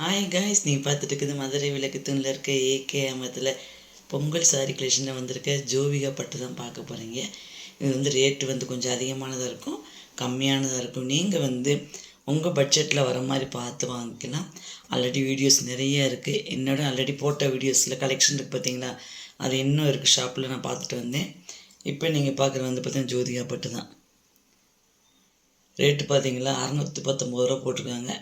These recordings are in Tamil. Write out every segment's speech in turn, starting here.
ஹாய் காய்ஸ் நீங்கள் பார்த்துட்டு இருக்குது மதுரை விளக்கு தூணில் இருக்க ஏகே அமத்தில் பொங்கல் சாரி கலெக்ஷனில் வந்திருக்க ஜோவிகா பட்டு தான் பார்க்க போகிறீங்க இது வந்து ரேட்டு வந்து கொஞ்சம் அதிகமானதாக இருக்கும் கம்மியானதாக இருக்கும். நீங்கள் வந்து உங்கள் பட்ஜெட்டில் வர மாதிரி பார்த்து வாங்கிக்கலாம். ஆல்ரெடி வீடியோஸ் நிறைய இருக்குது என்னோட ஆல்ரெடி போட்ட வீடியோஸில் கலெக்ஷன் இருக்குது பார்த்தீங்களா? அது இன்னும் இருக்குது ஷாப்பில் நான் பார்த்துட்டு வந்தேன். இப்போ நீங்கள் பார்க்குறது வந்து பார்த்தீங்கன்னா ஜோதிகா பட்டு தான். ரேட்டு பார்த்தீங்களா? அறநூற்றி பத்தொம்பது ரூபா போட்டிருக்காங்க.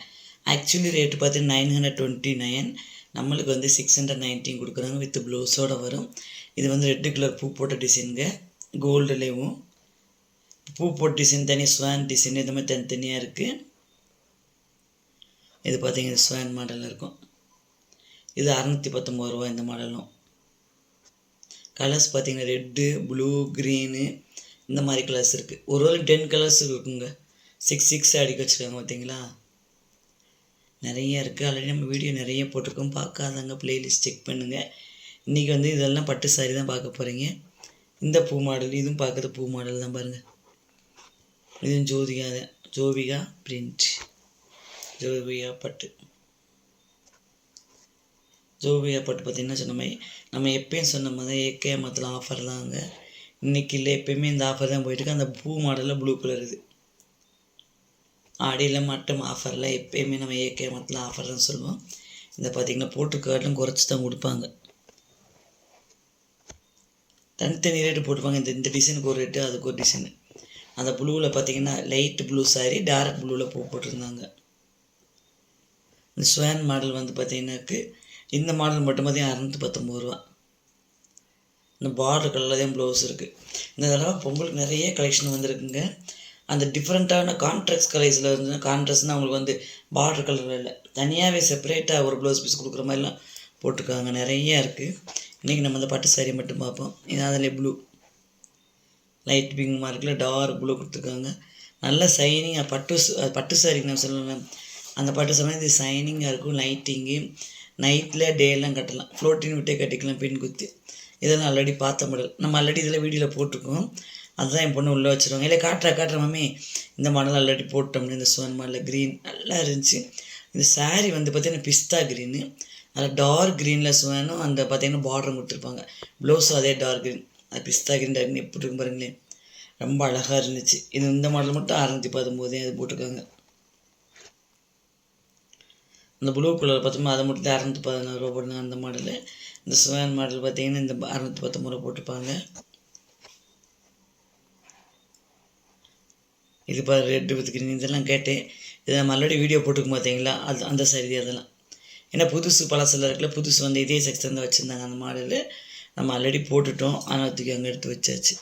ஆக்சுவலி ரேட்டு பார்த்தீங்கன்னா நைன் ஹண்ட்ரட் டுவெண்ட்டி நைன் நம்மளுக்கு வந்து சிக்ஸ் ஹண்ட்ரட் நைன்டீன் கொடுக்குறாங்க வித் ப்ளவுஸோடு வரும். இது வந்து ரெட்டு கலர் பூ போட்ட டிசைனுங்க கோல்டுலேயும் பூ போட்ட டிசைன் தனி ஸ்வான் டிசைன் இது மாதிரி தனித்தனியாக இருக்குது இது பார்த்தீங்கன்னா ஸ்வான் மாடலில் இருக்கும். இது அறநூற்றி பத்தொம்பது ரூபா இந்த மாடலும் கலர்ஸ் பார்த்தீங்கன்னா ரெட்டு ப்ளூ க்ரீனு இந்த மாதிரி கலர்ஸ் இருக்குது ஒரு ஒரு டென் கலர்ஸ் இருக்குங்க. சிக்ஸ் சிக்ஸ் அடிக்க வச்சுருக்காங்க பார்த்தீங்களா? நிறைய இருக்குது ஆல்ரெடி நம்ம வீடியோ நிறைய போட்டிருக்கோம். பார்க்காதவங்க ப்ளேலிஸ்ட் செக் பண்ணுங்கள் இன்றைக்கி வந்து இதெல்லாம் பட்டு சாரி தான் பார்க்க போகிறீங்க இந்த பூ மாடல் இதுவும் பார்க்குறது பூ மாடல் தான் பாருங்கள் இதுவும் ஜோதிகா தான். ஜோவிகா பிரிண்ட் ஜோவிகா பட்டு. ஜோவியா பட்டு பார்த்திங்கன்னா சொன்ன மாதிரி நம்ம எப்பயும் சொன்ன மாதிரி ஏகே மத்தில் ஆஃபர் தாங்க இன்றைக்கி இல்லை எப்பயுமே இந்த ஆஃபர் தான் போயிட்டுருக்கு அந்த பூ மாடலில் ப்ளூ கலர் இது. ஆடியில் மட்டும் ஆஃபரில் எப்பயுமே நம்ம ஏகே மத்தில் ஆஃபர் தான் சொல்லுவோம். இந்த பார்த்திங்கன்னா போட்டுக்காட்டிலும் குறைச்சி தான் கொடுப்பாங்க. தனித்தனி ரேட்டு போட்டுப்பாங்க. இந்த இந்த டிசைனுக்கு ஒரு ரேட்டு அதுக்கு ஒரு டிசைனு அந்த ப்ளூவில் பார்த்தீங்கன்னா லைட் ப்ளூ சாரி டார்க் ப்ளூவில் பூ போட்டிருந்தாங்க. இந்த ஸ்வேன் மாடல் வந்து பார்த்தீங்கன்னாக்கு இந்த மாடல் மட்டும் பார்த்தீங்கன்னா அறநூற்றி பத்தொம்பது ரூபா. இந்த பார்டர் கலரில் தான் ப்ளவுஸ் இருக்குது இந்த தடவை பொங்கலுக்கு நிறைய கலெக்ஷன் வந்திருக்குங்க. அந்த டிஃப்ரெண்ட்டான கான்ட்ராக்ட் கலர்ஸில் இருந்து கான்ட்ராஸ்ட்னால் அவங்களுக்கு வந்து பார்டர் கலரில் இல்லை. தனியாகவே செப்பரேட்டாக ஒரு ப்ளவுஸ் பீஸ் கொடுக்குற மாதிரிலாம் போட்டிருக்காங்க. நிறைய இருக்குது இன்றைக்கி நம்ம அந்த பட்டு சாரி மட்டும் பார்ப்போம். இது அதில் ப்ளூ லைட் பிங்க் மார்க்கில் டார்க் ப்ளூ கொடுத்துருக்காங்க. நல்ல சைனிங்காக பட்டு பட்டு சாரி நான் சொல்லலாம் அந்த பட்டு சாரி இது சைனிங்காக இருக்கும். லைட்டிங்கு நைட்டில் டேலாம் கட்டலாம். ஃப்ளோட்டின் விட்டே கட்டிக்கலாம் பின் குத்தி. இதெல்லாம் ஆல்ரெடி பார்த்த மாடல் நம்ம ஆல்ரெடி இதில் வீடியோவில் போட்டிருக்கோம். அதுதான் என் பொண்ணு உள்ளே வச்சுருவாங்க. இல்லை காட்டுற காட்டுற மம்மி இந்த மாடல் ஆல்ரெடி போட்டோம்னு இந்த சுவன் மாடலில் க்ரீன் நல்லா இருந்துச்சு. இந்த சாரீ வந்து பார்த்திங்கன்னா பிஸ்தா க்ரீனு அதில் டார்க் க்ரீனில் சுவனும் அந்த பார்த்தீங்கன்னா பார்டரும் கொடுத்துருப்பாங்க. ப்ளவுஸும் அதே டார்க் க்ரீன் அது பிஸ்தா க்ரீன் டார்க் எப்படி இருக்கும் பாருங்களேன். ரொம்ப அழகாக இருந்துச்சு. இது இந்த மாடல் மட்டும் அறநூற்றி பத்தொம்போதே அது போட்டிருக்காங்க. இந்த ப்ளூ கலர் பார்த்தோம்னா அதை மட்டும் அறநூற்றி பதினாறு ரூபா போடுங்க அந்த மாடலு இந்த சுவன் மாடல் பார்த்தீங்கன்னா இந்த அறநூற்றி பத்தொம்பது ரூபா போட்டிருப்பாங்க. இது பாரு ரெட்டு வித் கிரீன் இதெல்லாம் கேட்டேன். இதை நம்ம ஆல்ரெடி வீடியோ போட்டுக்க பார்த்தீங்களா அது அந்த சரி அதெல்லாம் ஏன்னா புதுசு பழசில் இருக்குல்ல புதுசு வந்து இதே செக்ஷன் தான் வச்சுருந்தாங்க அந்த மாடலு நம்ம ஆல்ரெடி போட்டுட்டோம். ஆனால் தூக்கி அங்கே எடுத்து வச்சாச்சு.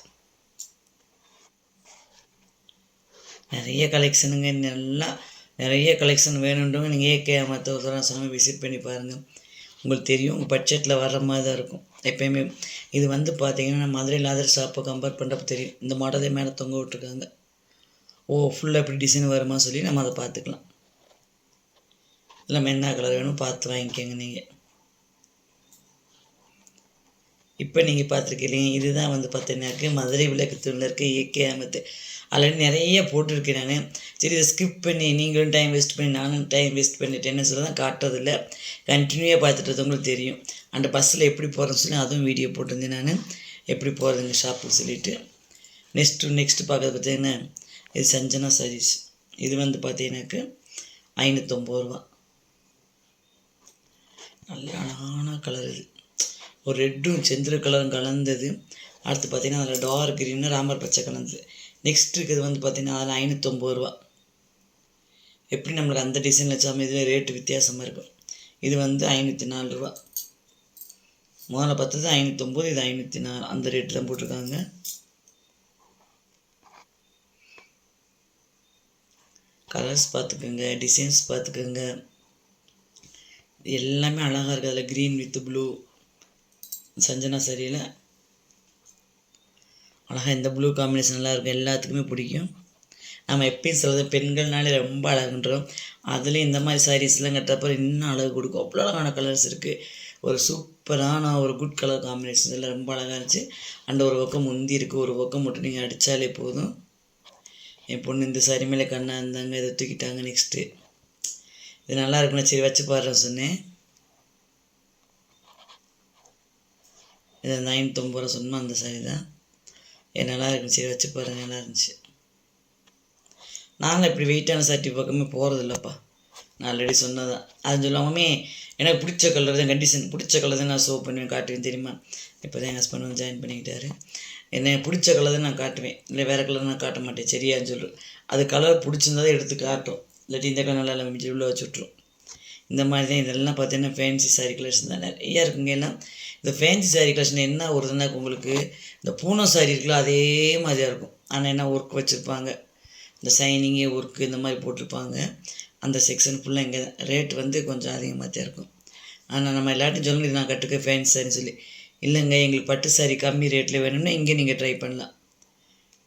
நிறைய கலெக்ஷனுங்க நல்லா நிறைய கலெக்ஷன் வேணுன்றவங்க நீங்கள் ஏகே மற்ற ஒரு தடவை சொன்னால் விசிட் பண்ணி பாருங்கள் உங்களுக்கு தெரியும் உங்கள் பட்ஜெட்டில் வர்ற மாதிரி தான் இருக்கும். எப்பயுமே இது வந்து பார்த்தீங்கன்னா மதுரையில் அதர் ஷாப்பை கம்பேர் பண்ணுறப்ப தெரியும். இந்த மாடலே மேலே தொங்க விட்டுருக்காங்க. ஓ ஃபுல்லாக எப்படி டிசைன் வருமா சொல்லி நம்ம அதை பார்த்துக்கலாம். இல்லை என்ன கலர் வேணும் பார்த்து வாங்கிக்கோங்க நீங்கள் இப்போ நீங்கள் பார்த்துருக்கீங்க இதுதான் வந்து பார்த்தீங்கன்னாக்கு மதுரை விளக்கத்தூரில் இருக்க இயற்கை அமைத்து ஆல்ரெடி நிறைய போட்டிருக்கேன் நான். சரி இதை ஸ்கிப் பண்ணி நீங்களும் டைம் வேஸ்ட் பண்ணி நானும் டைம் வேஸ்ட் பண்ணிட்டேன்னு சொல்லி தான் காட்டுறதில்ல. கண்டினியூவாக பார்த்துட்டு உங்களுக்கு தெரியும். அந்த பஸ்ஸில் எப்படி போகிறேன்னு சொல்லி அதுவும் வீடியோ போட்டிருந்தேன் நான். எப்படி போகிறதுங்க ஷாப்புக்கு சொல்லிவிட்டு நெக்ஸ்ட்டு நெக்ஸ்ட்டு பார்க்குறது பார்த்தீங்கன்னா இது சஞ்சனா சாரீஸ் இது வந்து பார்த்தீங்கன்னாக்க ஐநூற்றொம்பது ரூபா. நல்ல அழகான கலர் இது. ஒரு ரெட்டும் செந்திர கலரும் கலந்தது. அடுத்து பார்த்தீங்கன்னா அதில் டார்க் க்ரீனு ராமர் பச்சை கலந்தது. நெக்ஸ்ட் இருக்கிறது வந்து பார்த்தீங்கன்னா அதில் ஐநூற்றொம்பது ரூபா. எப்படி நம்மளுக்கு அந்த டிசைன் வச்சாமல் இதில் ரேட்டு வித்தியாசமாக இருக்கும். இது வந்து ஐநூற்றி நாலு ரூபா. முதல்ல பார்த்தது ஐநூற்றொம்பது இது ஐநூற்றி நாலு அந்த ரேட்டு தான் போட்டிருக்காங்க. கலர்ஸ் பார்த்துக்கோங்க டிசைன்ஸ் பார்த்துக்கோங்க. எல்லாமே அழகாக இருக்குது அதில் க்ரீன் வித் ப்ளூ சஞ்சனா சரியில் அழகாக இந்த ப்ளூ காம்பினேஷன் நல்லா இருக்கும் எல்லாத்துக்குமே பிடிக்கும். நம்ம எப்பயும் சொல்கிறது பெண்கள்னாலே ரொம்ப அழகுன்றோம். அதுலேயும் இந்த மாதிரி சாரீஸ்லாம் கட்டுறப்ப இன்னும் அழகு கொடுக்கும். அவ்வளோ அழகான கலர்ஸ் இருக்குது ஒரு சூப்பரான ஒரு குட் கலர் காம்பினேஷன் எல்லாம் ரொம்ப அழகாக இருந்துச்சு. அண்ட் ஒரு பக்கம் முந்தி இருக்குது ஒரு பக்கம் மட்டும் நீங்கள் அடித்தாலே போதும். என் பொண்ணு இந்த சாரி மேலே கண்ணாக இருந்தாங்க இதை தூக்கிட்டாங்க நெக்ஸ்ட்டு இது நல்லா இருக்குன்னு சரி வச்சு பாடுறேன் சொன்னேன். இது ஒம்பது ரூபா சொன்னோம் அந்த சாரி தான். இது நல்லா இருக்குன்னு சரி வச்சு பாருங்க நல்லா இருந்துச்சு. நானும் இப்படி வெயிட்டான சாட்டி பக்கமே போகிறதில்லப்பா நான் ஆல்ரெடி சொன்னதான். அது சொல்லாமே எனக்கு பிடிச்ச கலர் தான் கண்டிஷன் பிடிச்ச கலர் தான் நான் ஷோ பண்ணுவேன் காட்டுவேன் தெரியுமா? இப்போ தான் எங்கள் ஹஸ்பண்ட் வந்து ஜாயின் பண்ணிக்கிட்டாரு. என்னை பிடிச்ச கலர் தான் நான் காட்டுவேன். இல்லை வேறு கலர் நான் காட்ட மாட்டேன். சரியான்னு சொல்கிறேன் அது கலர் பிடிச்சிருந்தா தான் எடுத்து காட்டும். இல்லாட்டி இந்த கலர் நல்லா இல்லை உள்ள வச்சு விட்ரும் இந்த மாதிரி தான் இதெல்லாம் பார்த்தீங்கன்னா ஃபேன்சி சாரீ கலெக்ஷன் தான். நிறையா இருக்குங்க. ஏன்னா இந்த ஃபேன்சி சாரீ கலெக்ஷன் என்ன வருதுன்னா உங்களுக்கு இந்த பூனம் சாரீ இருக்குல்ல அதே மாதிரியாக இருக்கும். ஆனால் என்ன ஒர்க் வச்சுருப்பாங்க? இந்த சைனிங்கு ஒர்க்கு இந்த மாதிரி போட்டிருப்பாங்க. அந்த செக்ஷன் ஃபுல்லாக இங்கே ரேட் வந்து கொஞ்சம் அதிகமாக தான் இருக்கும். ஆனால் நம்ம எல்லாத்தையும் சொல்லணும் இது நான் கட்டுக்க ஃபேன்சி சாரின்னு சொல்லி. இல்லைங்க எங்களுக்கு பட்டு சாரி கம்மி ரேட்டில் வேணும்னா இங்கே நீங்கள் ட்ரை பண்ணலாம்.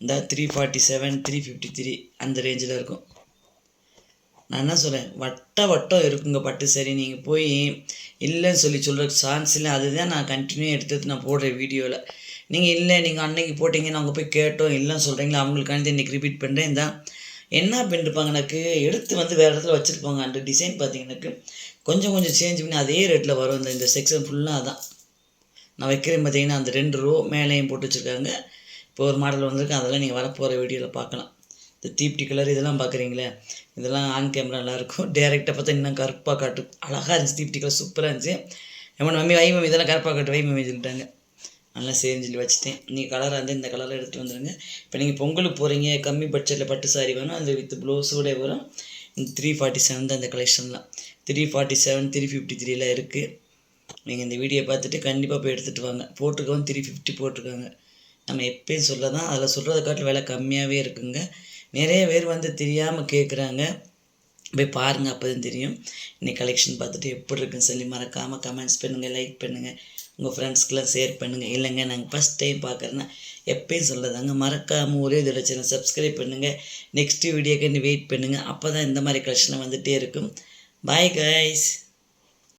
இந்த three forty seven three fifty three அந்த ரேஞ்சில் இருக்கும். நான் என்ன சொல்கிறேன் வட்ட வட்டம் இருக்குங்க பட்டு சரி நீங்கள் போய் இல்லைன்னு சொல்லி சொல்கிற சான்ஸ் இல்லை. அதுதான் நான் கண்டினியூ எடுத்து நான் போடுறேன் வீடியோவில் நீங்கள் இல்லை நீங்கள் அன்னைக்கு போட்டிங்க நாங்கள் போய் கேட்டோம் இல்லைன்னு சொல்கிறீங்களா அவங்களுக்காண்டி இன்றைக்கி ரிப்பீட் பண்ணுறேன் தான் என்ன பண்ணிருப்பாங்க எனக்கு எடுத்து வந்து வேறு இடத்துல வச்சுருப்பாங்க அந்த டிசைன் பார்த்தீங்கன்னாக்கு கொஞ்சம் கொஞ்சம் சேஞ்ச் பண்ணி அதே ரேட்டில் வரும். இந்த இந்த செக்ஷன் ஃபுல்லாக அதான். நான் வைக்கிறேன் பார்த்தீங்கன்னா அந்த ரெண்டு ரோ மேலேயும் போட்டு வச்சுருக்காங்க. இப்போ ஒரு மாடல் வந்திருக்கு அதெல்லாம் நீங்கள் வரப்போகிற வீடியோவில் பார்க்கலாம். இந்த தீப்டி கலர் இதெல்லாம் பார்க்குறீங்களே? இதெல்லாம் ஆன் கேமரா நல்லாயிருக்கும் டேரெக்டாக பார்த்தா இன்னும் கருப்பாக காட்டு. அழகாக இருந்துச்சு தீப்டி கலர் சூப்பராக இருந்துச்சு. எம்மன் மம்மி வை மம்மி இதெல்லாம் கருப்பாக காட்டு வை மம்மி சொல்லிட்டாங்க நல்லா சரின்னு சொல்லி வச்சுட்டேன். நீங்கள் கலராக இருந்தால் இந்த கலரில் எடுத்துகிட்டு வந்துடுங்க இப்போ நீங்கள் பொங்கலுக்கு போகிறீங்க கம்மி பட்ஜெட்டில் பட்டு சாரி வேணும் அந்த வித் ப்ளவுஸோட வரும். இந்த த்ரீ ஃபார்ட்டி செவன் தான் இந்த கலெக்ஷன்லாம் three forty seven three fifty த்ரீலாம் இருக்குது நீங்கள் இந்த வீடியோ பார்த்துட்டு கண்டிப்பாக போய் எடுத்துகிட்டு வாங்க. போட்டிருக்கவங்க த்ரீ ஃபிஃப்டி போட்டிருக்காங்க. நம்ம எப்பயும் சொல்ல தான் அதில் சொல்கிறத காட்டில் விலை கம்மியாகவே இருக்குங்க. நிறைய பேர் வந்து தெரியாமல் கேட்குறாங்க போய் பாருங்கள் அப்போ தான் தெரியும். இன்னைக்கு கலெக்ஷன் பார்த்துட்டு எப்படி இருக்குன்னு சொல்லி மறக்காமல் கமெண்ட்ஸ் பண்ணுங்கள் லைக் பண்ணுங்கள் உங்கள் ஃப்ரெண்ட்ஸ்க்கெலாம் ஷேர் பண்ணுங்கள் இல்லைங்க நாங்கள் ஃபஸ்ட் டைம் பார்க்குறேன்னா எப்பயும் சொல்லதாங்க. மறக்காமல் ஒரே இதோட சேனல் சப்ஸ்கிரைப் பண்ணுங்கள் நெக்ஸ்ட் வீடியோக்கு வெயிட் பண்ணுங்கள் அப்போ தான் இந்த மாதிரி கலெக்ஷன் வந்துகிட்டே இருக்கும். Bye guys